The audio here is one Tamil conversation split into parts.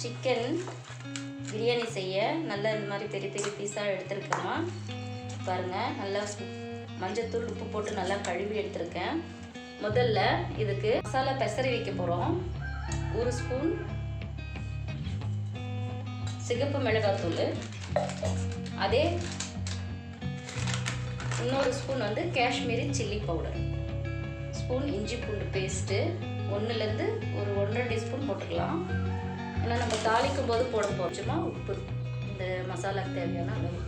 சிக்கன் பிரியாணி செய்ய நல்லா இந்த மாதிரி பெரிய பெரிய பீஸாக எடுத்துருக்கேம்மா. பாருங்கள் நல்லா மஞ்சத்தூள் உப்பு போட்டு நல்லா கழுவி எடுத்திருக்கேன். முதல்ல இதுக்கு மசாலா பெசரி வைக்க போகிறோம் ஒரு ஸ்பூன் சிகப்பு மிளகாத்தூள். அதே இன்னொரு ஸ்பூன் வந்து காஷ்மீரி சில்லி பவுடர். ஸ்பூன் இஞ்சி பூண்டு பேஸ்ட்டு. ஒன்றுலேருந்து ஒரு ஒன்றரை டீஸ்பூன் போட்டுக்கலாம். ஆனால் நம்ம தாளிக்கும் போது போட போச்சுமா உப்பு இந்த மசாலாக்கு தேவையான அளவு.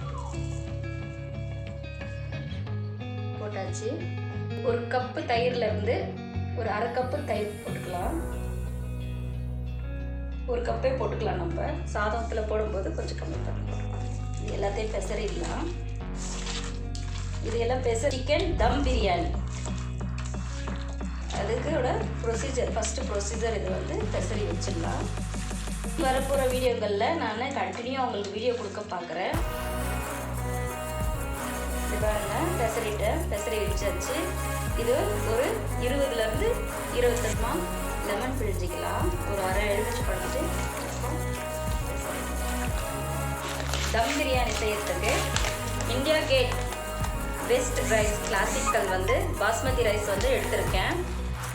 போட்டாச்சு. ஒரு கப்பு தயிர்ல இருந்து ஒரு அரை கப்பு தயிர் போட்டுக்கலாம். ஒரு கப்பே போட்டுக்கலாம் நம்ம. சாதத்தில் போடும்போது கொஞ்சம் கம்மி பண்ணி போட்டுக்கலாம் இது எல்லாத்தையும் பெசரிடலாம் இது எல்லாம் பெசர் சிக்கன் தம் பிரியாணி அதுக்கோட ப்ரொசீஜர் ஃபஸ்ட்டு ப்ரொசீஜர் இது வந்து பெசரி வச்சிடலாம். வரப்போகிற வீடியோக்களில் நான் கண்டினியூ அவங்களுக்கு வீடியோ கொடுக்க பார்க்குறேன் பாருங்க பெசரிட்டேன் பெசரி வச்சாச்சு இது ஒரு இருபதுலேருந்து இருபத்தெட்டுமா லெமன் பிழிஞ்சிக்கலாம். ஒரு அரை எழுதிச்சு பண்ணிட்டு தம் பிரியாணி செய்யறதுக்கு India Gate best rice classical வந்து பாஸ்மதி ரைஸ் வந்து எடுத்திருக்கேன்.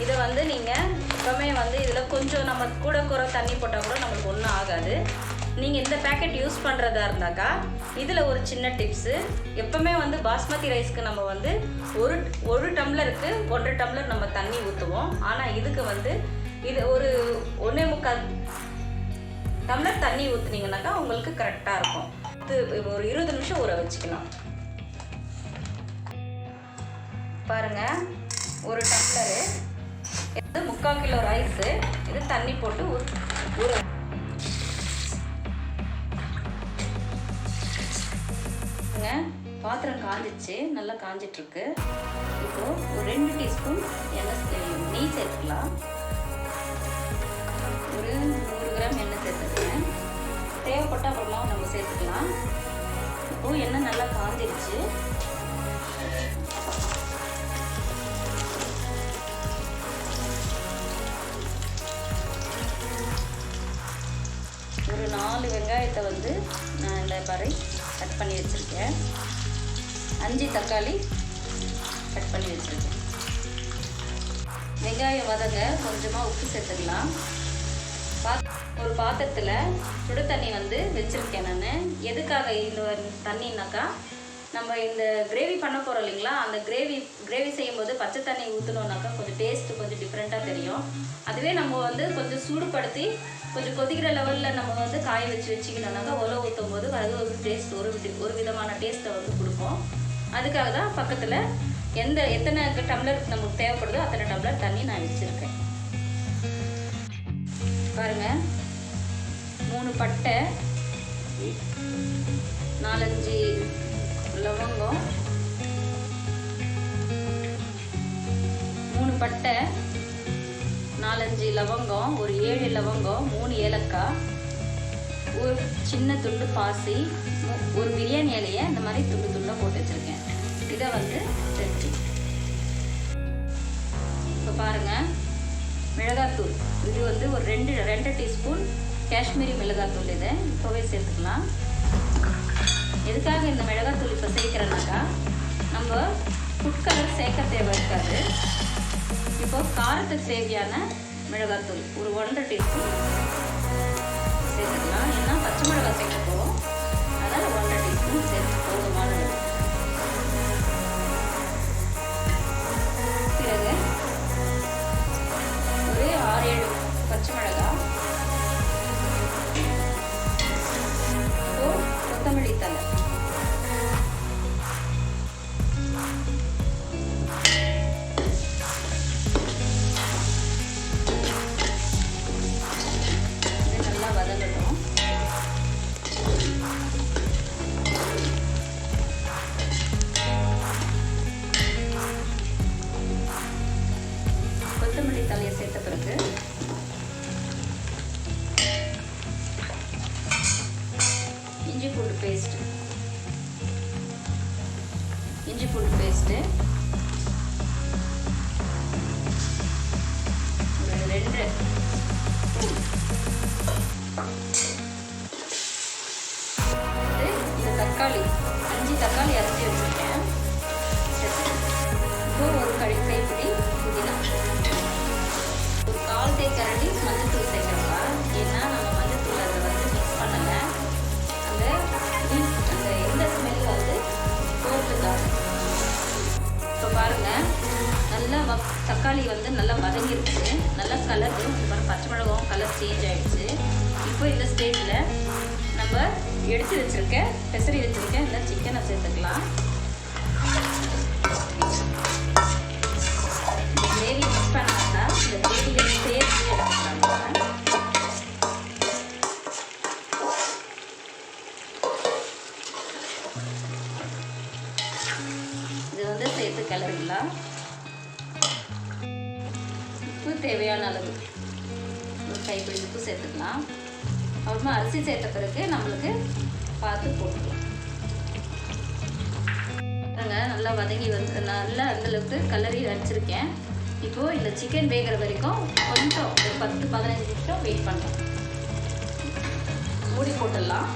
இதை வந்து நீங்கள் எப்பவுமே வந்து இதில் கொஞ்சம் நம்ம கூட குறை தண்ணி போட்டால் கூட நம்மளுக்கு ஒன்றும் ஆகாது. நீங்கள் இந்த பேக்கெட் யூஸ் பண்ணுறதா இருந்தாக்கா இதில் ஒரு சின்ன டிப்ஸு எப்பவுமே வந்து பாஸ்மதி ரைஸ்க்கு நம்ம வந்து ஒரு ஒரு டம்ளருக்கு ஒன்றரை டம்ளர் நம்ம தண்ணி ஊற்றுவோம் ஆனால் இதுக்கு வந்து இது ஒரு ஒன்றே முக்கால் டம்ளர் தண்ணி ஊற்றுனீங்கனாக்கா உங்களுக்கு கரெக்டாக இருக்கும். இது ஒரு இருபது நிமிஷம் ஊற வச்சுக்கலாம். பாருங்க ஒரு டம்ளரு இது முக்கால் கிலோ ரைஸு. இது தண்ணி போட்டு ஊ- ஊற பாத்திரம் காஞ்சிச்சு. நல்லா காஞ்சிட்டு இருக்கு இப்போ ஒரு ரெண்டு டீஸ்பூன் எண்ணெய் நெய் சேர்த்துக்கலாம். ஒரு நூறு கிராம் எண்ணெய் சேர்த்துக்கிறேன் தேவைப்பட்ட அப்புறமா நம்ம சேர்த்துக்கலாம். இப்போ எண்ணெய் நல்லா காஞ்சிருச்சு. ஒரு நாலு வெங்காயத்தை வந்து நான் இந்த மாதிரி கட் பண்ணி வச்சுருக்கேன். அஞ்சு தக்காளி கட் பண்ணி வச்சுருக்கேன். வெங்காயம் வதங்க கொஞ்சமாக உப்பு சேர்த்துக்கலாம். பாத் ஒரு பாத்திரத்தில் சுடு தண்ணி வந்து வச்சுருக்கேன் நான். எதுக்காக இந்த தண்ணினாக்கா நம்ம இந்த கிரேவி பண்ண போகிறோம் இல்லைங்களா? அந்த கிரேவி கிரேவி செய்யும்போது பச்சை தண்ணி ஊற்றணுன்னாக்கா கொஞ்சம் டேஸ்ட்டு கொஞ்சம் டிஃப்ரெண்ட்டாக தெரியும். அதுவே நம்ம வந்து கொஞ்சம் சூடுபடுத்தி கொஞ்சம் கொதிக்கிற லெவலில் நம்ம வந்து காய வச்சு வச்சுக்கணுன்னாக்கா உலை ஊற்றும் போது அது ஒரு டேஸ்ட் ஒரு ஒரு விதமான டேஸ்ட்டை வந்து கொடுக்கும். அதுக்காக தான் பக்கத்தில் எந்த எத்தனை டம்ளர் நமக்கு தேவைப்படுதோ அத்தனை டம்ளர் தண்ணி நான் வச்சுருக்கேன். பாருங்கள் மூணு பட்டை நாலஞ்சு லவங்கம். மூணு பட்டை நாலஞ்சு லவங்கம் ஒரு ஏழு லவங்கம் மூணு ஏலக்காய் ஒரு சின்ன துண்டு பாசி ஒரு பிரியாணி இலையை இந்த மாதிரி துண்டு துண்டாக போட்டு வச்சுருக்கேன். இதை வந்து தட்டி இப்போ பாருங்கள் மிளகாத்தூள். இது வந்து ஒரு ரெண்டு ரெண்டு டீஸ்பூன் காஷ்மீரி மிளகாத்தூள் இதை. இப்போவே சேர்த்துக்கலாம். எதுக்காக இந்த மிளகாத்தூள் இப்போ சேர்க்குறேன்னாக்கா நம்ம ஃபுட் கலர் சேர்க்க தேவை இருக்காது. இப்போ காரத்துக்கு தேவையான மிளகாத்தூள் ஒரு ஒன்றரை டீஸ்பூன் சேர்த்துக்கலாம். ஏன்னா பச்சை மிளகாய் சேர்க்க போகிறோம் அதனால் ஒன்றரை டீஸ்பூன் சேர்த்து போதுமானது பிறகு ஒரு ஆறு ஏழு பச்சை மிளகாய் ரெண்டு தக்காளி. அஞ்சு தக்காளி அரைச்சி வச்சுருக்கேன். இப்போ ஒரு கடி கைப்பிடி புதினா. ஒரு கால் தேய்க்கரண்டி மஞ்சத்தூள் சேர்க்குறப்பா. ஏன்னா நம்ம மஞ்சத்தூள் அதை வந்து மிக்ஸ் பண்ணலை. அந்த அந்த எந்த ஸ்மெல் வந்து போட்டுக்காது இப்போ பாருங்கள் நல்லா தக்காளி வந்து நல்லா வதங்கிருக்குது நல்லா கலர் பச்சை மிளகாவும் கலர் சேஞ்ச் ஆகிடுச்சு இப்போ இந்த ஸ்டேஜில் நம்ம எடுத்து வச்சுருக்க பெசரி வச்சுருக்க இந்த சிக்கனை சேர்த்துக்கலாம். கிரேவி மிக்ஸ் பண்ணாக்கா இந்த கிரேவியை தேவையான அளவு. ஒரு கைப்பிடி உப்பு சேர்த்துக்கலாம். அப்புறமா அரிசி சேர்த்த பிறகு நம்மளுக்கு பார்த்து போட்டுக்கலாம். நல்லா வதங்கி வந்து நல்லா அந்தளவுக்கு கலரி அடிச்சிருக்கேன் இப்போது இந்த சிக்கன் வேகிற வரைக்கும் கொஞ்சம் ஒரு பத்து பதினஞ்சு நிமிஷம் வெயிட் பண்ணுறோம் மூடி போட்டுடலாம்.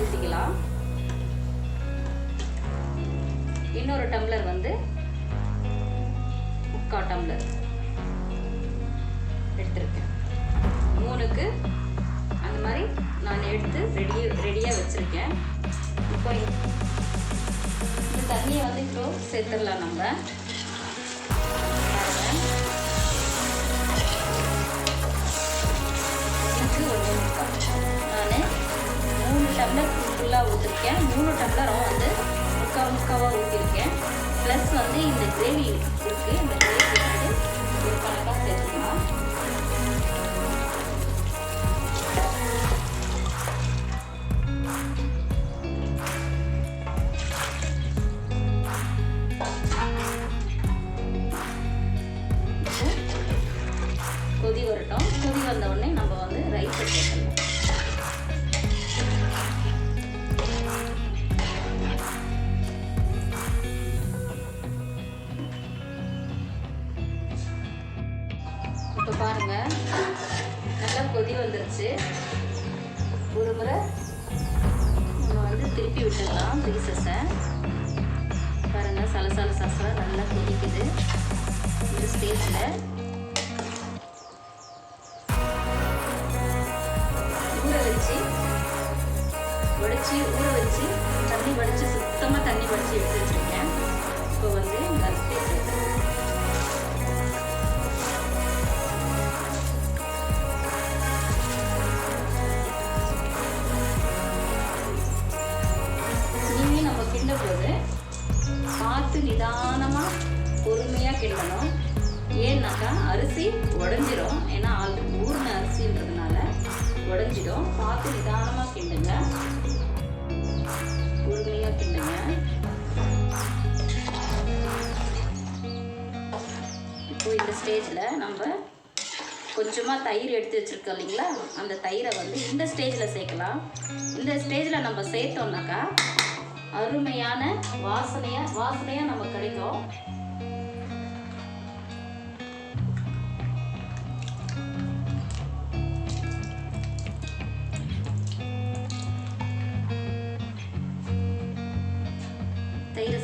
ஊற்றிக்கலாம் இன்னொரு டம்ளர் வந்து முக்கா டம்ளர் எடுத்திருக்கேன். மூணுக்கு அந்த மாதிரி நான் எடுத்து ரெடி ரெடியாக வச்சுருக்கேன். இப்போ இந்த தண்ணியை வந்து இப்போ சேர்த்துடலாம் நம்ம. வந்து இந்த கிரேவி இருக்குது இந்த கிரேவி வந்து ஒரு கணக்காக சேர்த்துக்கலாம். கொதி வரட்டும். கொதி வந்த உடனே இந்த ஊற வச்சு வடிச்சு ஊற வச்சு தண்ணி வடிச்சு சுத்தமாக தண்ணி வடித்து எடுத்து வச்சிருக்கேன் இப்போ வந்து இந்த அரிசியை நம்ம கிண்ட போது பார்த்து நிதானமாக பொறுமையாக கிண்டணும் ஏன்னாக்கா அரிசி உடஞ்சிரும் ஏன்னா ஆல் ஊர்ன அரிசின்றதுனால உடஞ்சிடும் பார்த்து நிதானமாக கிண்டுங்க. பொறுமையாக கிண்டுங்க. இப்போ இந்த ஸ்டேஜில் நம்ம கொஞ்சமாக தயிர் எடுத்து வச்சுருக்கோம் இல்லைங்களா? அந்த தயிரை வந்து இந்த ஸ்டேஜில் சேர்க்கலாம். இந்த ஸ்டேஜில் நம்ம சேர்த்தோம்னாக்கா அருமையான வாசனையாக வாசனையாக நம்ம கிடைக்கும்.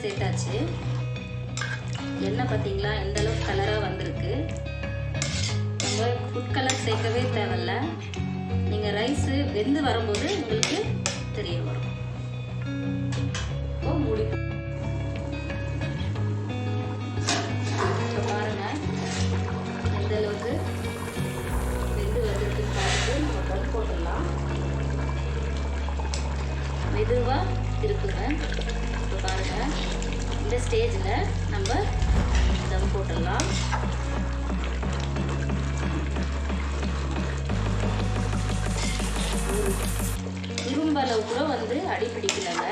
சேர்த்தாச்சு. எண்ணெய் பார்த்தீங்களா? எந்த அளவுக்கு கலராக வந்திருக்கு? நம்ம ஃபுட் கலர் சேர்க்கவே தேவையில்ல. நீங்கள் ரைஸு வெந்து வரும்போது உங்களுக்கு தெரிய வரும். இப்போ மூடி போ- எந்த அளவுக்கு வெந்து வந்திருக்குன்னு பார்த்து நம்ம கல் போட்டுடலாம். மெதுவாக இருக்குங்க இந்த ஸ்டேஜில் நம்ம தம் போட்டுடலாம். இரும்பளவு கூட வந்து அடி பிடிக்கலங்க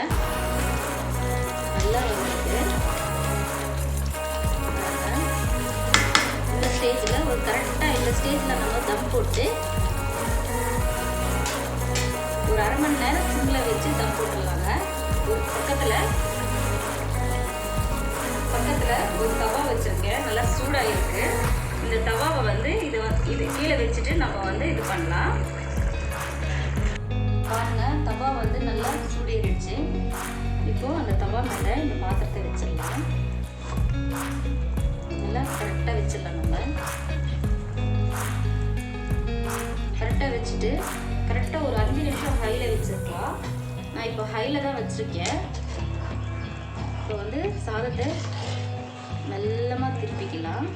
நல்லா வந்துருக்கு இந்த ஸ்டேஜில் ஒரு கரெக்டாக இந்த ஸ்டேஜில் நம்ம தம் போட்டு ஒரு அரை மணி நேரம் சிம்மில் வச்சு தம் போட்டுடலாங்க. ஒரு பக்கத்தில் பக்கத்தில் ஒரு தவா வச்சுருக்கேன். நல்லா சூடாகிருக்கு இந்த தவாவை வந்து இது இது கீழே வச்சுட்டு நம்ம வந்து இது பண்ணலாம். பாருங்க தவா வந்து நல்லா சூடேறிடுச்சு. இப்போ அந்த தவா மேலே இந்த பாத்திரத்தை வச்சிடலாம். நல்லா கரெக்டாக வச்சிடலாம் நம்ம. கரெக்டாக வச்சுட்டு கரெக்டாக ஒரு அஞ்சு நிமிஷம் ஹையில் வச்சுருக்கலாம். நான் இப்போ ஹையில் தான் வச்சுருக்கேன். இப்போ வந்து சாதத்தை மெல்லமாக திருப்பிக்கலாம்.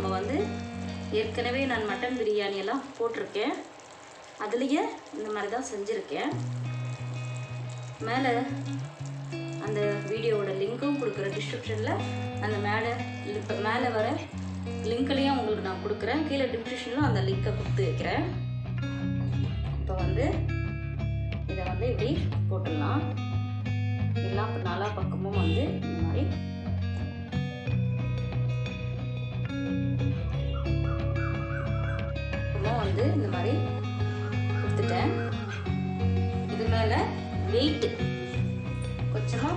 நம்ம வந்து ஏற்கனவே நான் மட்டன் பிரியாணி எல்லாம் போட்டிருக்கேன். அதுலேயே இந்த மாதிரி தான் செஞ்சுருக்கேன். மேலே அந்த வீடியோவோட லிங்க்கும் கொடுக்குற டிஸ்கிரிப்ஷனில் அந்த மேலே இப்போ மேலே வர லிங்க்லேயும் உங்களுக்கு நான் கொடுக்குறேன். கீழே டிஸ்கிரிப்ஷனில் அந்த லிங்கை கொடுத்து வைக்கிறேன். இப்போ வந்து இதை வந்து இப்படி போட்டுடலாம். எல்லா நாலா பக்கமும் வந்து இந்த மாதிரி வந்து இந்த மாதிரி கொடுத்துட்டேன். இது மேலே வெயிட் கொஞ்சமாக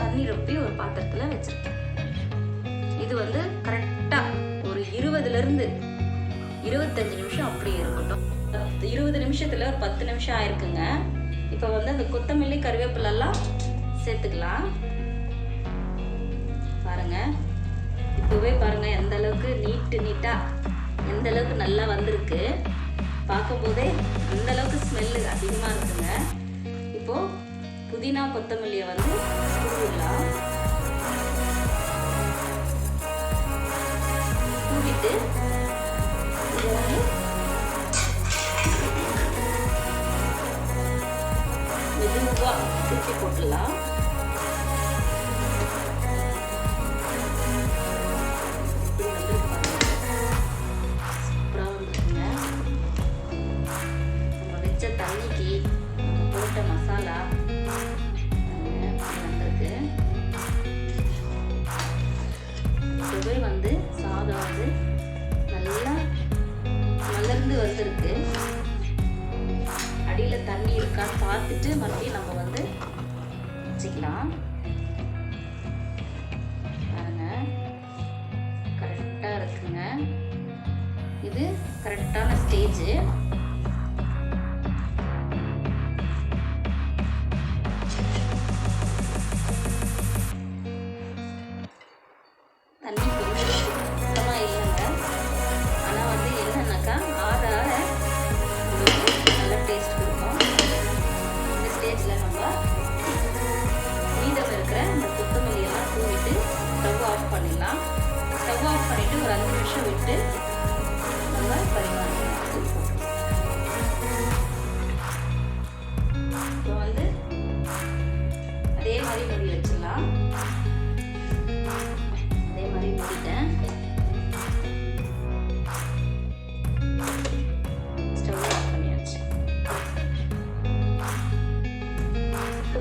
தண்ணி ரொப்பி ஒரு பாத்திரத்தில் வச்சுருக்கேன். இது வந்து கரெக்டாக ஒரு இருபதுலேருந்து இருபத்தஞ்சு நிமிஷம் அப்படியே இருக்கட்டும். இருபது நிமிஷத்தில் ஒரு பத்து நிமிஷம் ஆயிருக்குங்க. இப்போ வந்து அந்த கொத்தமல்லி கருவேப்பிலெல்லாம் சேர்த்துக்கலாம். பாருங்க. இப்போவே பாருங்க எந்த அளவுக்கு நீட்டு நீட்டாக எந்த அளவுக்கு நல்லா வந்திருக்கு. பார்க்கும் போதே அந்த அளவுக்கு ஸ்மெல்லு அதிகமாக இருக்குங்க. இப்போ புதினா கொத்தமல்லியை வந்து தூவிடலாம். தூவிட்டு மலர்ந்து அடியில் தண்ணி இருக்கான்னு பார்த்துட்டு மறுபடியும் நம்ம வந்து வச்சுக்கலாம். பாருங்க. கரெக்டாக இருக்குங்க. இது கரெக்டான ஸ்டேஜு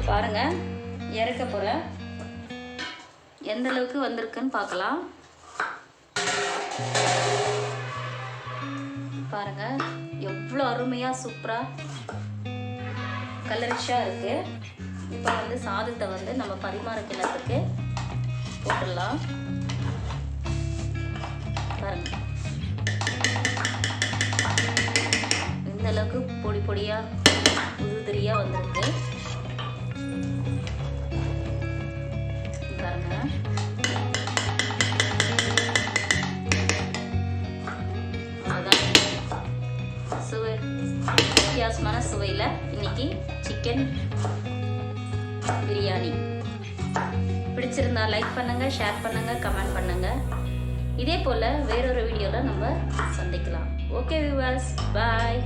பாருங்கள் இறக்க போகிறேன் எந்த அளவுக்கு வந்திருக்குன்னு பார்க்கலாம். பாருங்கள் எவ்வளோ அருமையாக சூப்பராக கலரிஷாக இருக்குது இப்போ வந்து சாதத்தை வந்து நம்ம பரிமாற போட்டுடலாம். பாருங்க. இந்த அளவுக்கு பொடி பொடியாக உதிரியா வந்திருக்கு. வித்தியாசமான சுவையில் இன்னைக்கு சிக்கன் பிரியாணி. பிடிச்சிருந்தா லைக் பண்ணுங்க ஷேர் பண்ணுங்க கமெண்ட் பண்ணுங்க. இதே போல் வேறொரு வீடியோவில் நம்ம சந்திக்கலாம். ஓகே விவாஸ் பாய்